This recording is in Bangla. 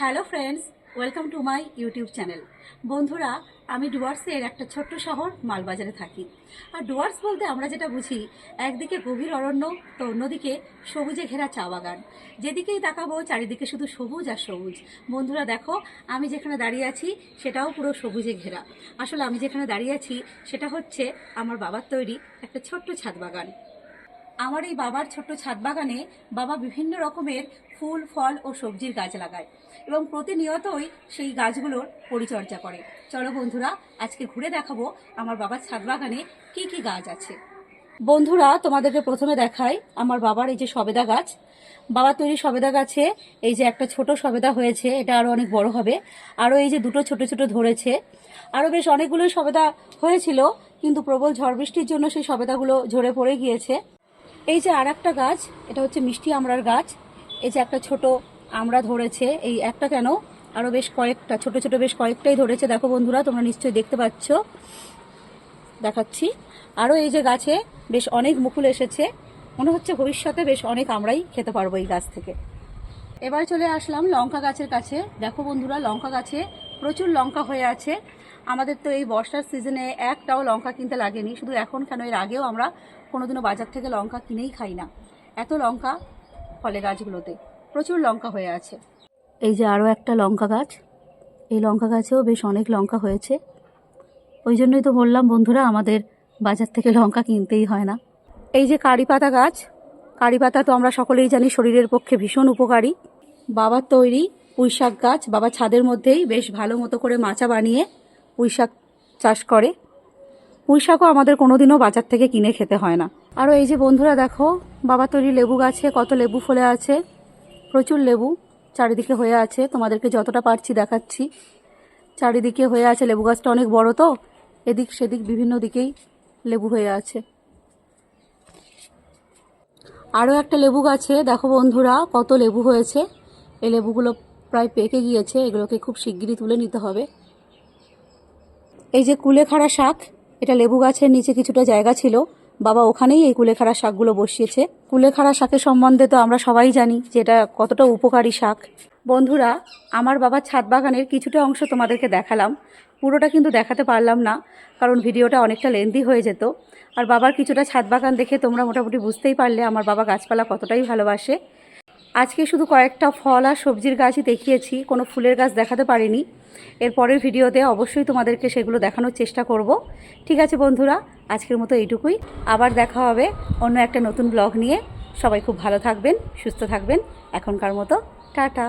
Hello friends, welcome to my YouTube channel. বন্ধুরা, আমি ডুয়ার্সের একটা ছোট্ট শহর মালবাজারে থাকি। আর ডুয়ার্স বলতে আমরা যেটা বুঝি, একদিকে গভীর অরণ্য, তো অন্যদিকে সবুজে ঘেরা চা বাগান। যেদিকেই তাকাবো, চারিদিকে শুধু সবুজ আর সবুজ। বন্ধুরা, দেখো, আমি যেখানে দাঁড়িয়ে আছি, সেটাও পুরো সবুজে ঘেরা। আসলে আমি যেখানে দাঁড়িয়ে আছি, সেটা হচ্ছে আমার বাবার তৈরি একটা ছোট্ট ছাদ বাগান। আমার এই বাবার ছোট্ট ছাদ বাগানে বাবা বিভিন্ন রকমের ফুল, ফল ও সবজির গাছ লাগায় এবং প্রতিনিয়তই সেই গাছগুলোর পরিচর্যা করে। চলো বন্ধুরা, আজকে ঘুরে দেখাবো আমার বাবার ছাদ বাগানে কি কি গাছ আছে। বন্ধুরা, তোমাদেরকে প্রথমে দেখাই আমার বাবার এই যে সবেদা গাছ। বাবার তৈরি সবেদা গাছে এই যে একটা ছোট সবেদা হয়েছে, এটা আরও অনেক বড় হবে। আরও এই যে দুটো ছোট ছোট ধরেছে। আরও বেশ অনেকগুলোই সবেদা হয়েছিল, কিন্তু প্রবল ঝড় বৃষ্টির জন্য সেই সবেদাগুলো ঝরে পড়ে গিয়েছে। এই যে আর একটা গাছ, এটা হচ্ছে মিষ্টি আমড়ার গাছ। এই যে একটা ছোট আমড়া ধরেছে, এই একটা কেন? আরও বেশ কয়েকটা, ছোট ছোট বেশ কয়েকটাই ধরেছে। দেখো বন্ধুরা, তোমরা নিশ্চয়ই দেখতে পাচ্ছ। দেখাচ্ছি। আরও এই যে গাছে বেশ অনেক মুকুল এসেছে। মনে হচ্ছে ভবিষ্যতে বেশ অনেক আমরাই খেতে পারব এই গাছ থেকে। এবার চলে আসলাম লঙ্কা গাছের কাছে। দেখো বন্ধুরা, লঙ্কা গাছে প্রচুর লঙ্কা হয়ে আছে। আমাদের তো এই বর্ষার সিজনে একটাও লঙ্কা কিনতে লাগেনি। শুধু এখন কেন? এর আগেও আমরা কোনোদিনও বাজার থেকে লঙ্কা কিনেই খাই না। এত লঙ্কা ফলে গাছগুলোতে। প্রচুর লঙ্কা হয়ে আছে। এই যে আরও একটা লঙ্কা গাছ। এই লঙ্কা গাছেও বেশ অনেক লঙ্কা হয়েছে। ওই জন্যই তো বললাম, বন্ধুরা, আমাদের বাজার থেকে লঙ্কা কিনতেই হয় না। এই যে কারি পাতা গাছ, কারি পাতা তো আমরা সকলেই জানি শরীরের পক্ষে ভীষণ উপকারী। বাবার তৈরি পুঁই শাক গাছ, বাবা ছাদের মধ্যেই বেশ ভালো মতো করে মাচা বানিয়ে পুঁই শাক চাষ করে। পুঁই শাকও আমাদের কোনোদিনও বাজার থেকে কিনে খেতে হয় না। আরও এই যে বন্ধুরা দেখো, বাবা তৈরি লেবু গাছে কত লেবু ফলে আছে। প্রচুর লেবু চারিদিকে হয়ে আছে। তোমাদেরকে যতটা পারছি দেখাচ্ছি। চারিদিকে হয়ে আছে লেবু গাছটা অনেক বড় তো। এদিক সেদিক বিভিন্ন দিকেই লেবু হয়ে আছে। আরও একটা লেবু গাছে, দেখো বন্ধুরা, কত লেবু হয়েছে। এই লেবুগুলো প্রায় পেকে গিয়েছে। এগুলোকে খুব শিগগিরই তুলে নিতে হবে। এই যে কুলেখাড়া শাক, এটা লেবু গাছের নিচে কিছুটা জায়গা ছিল। বাবা ওখানেই এই কুলেখাড়া শাকগুলো বসিয়েছে। কুলেখাড়া শাকের সম্বন্ধে তো আমরা সবাই জানি যে এটা কতটা উপকারী শাক। বন্ধুরা, আমার বাবার ছাদ বাগানের কিছুটা অংশ তোমাদেরকে দেখালাম। পুরোটা কিন্তু দেখাতে পারলাম না, কারণ ভিডিওটা অনেকটা লেন্দি হয়ে যেত। আর বাবার কিছুটা ছাদ বাগান দেখে তোমরা মোটামুটি বুঝতেই পারলে আমার বাবা গাছপালা কতটাই ভালোবাসে। আজকে শুধু কয়েকটা ফল আর সবজির গাছই দেখিয়েছি, কোনো ফুলের গাছ দেখাতে পারিনি। এর পরের ভিডিওতে অবশ্যই তোমাদেরকে সেগুলো দেখানোর চেষ্টা করব। ঠিক আছে বন্ধুরা, আজকের মতো এইটুকুই। আবার দেখা হবে অন্য একটা নতুন ব্লগ নিয়ে। সবাই খুব ভালো থাকবেন, সুস্থ থাকবেন। এখনকার মতো, টাটা।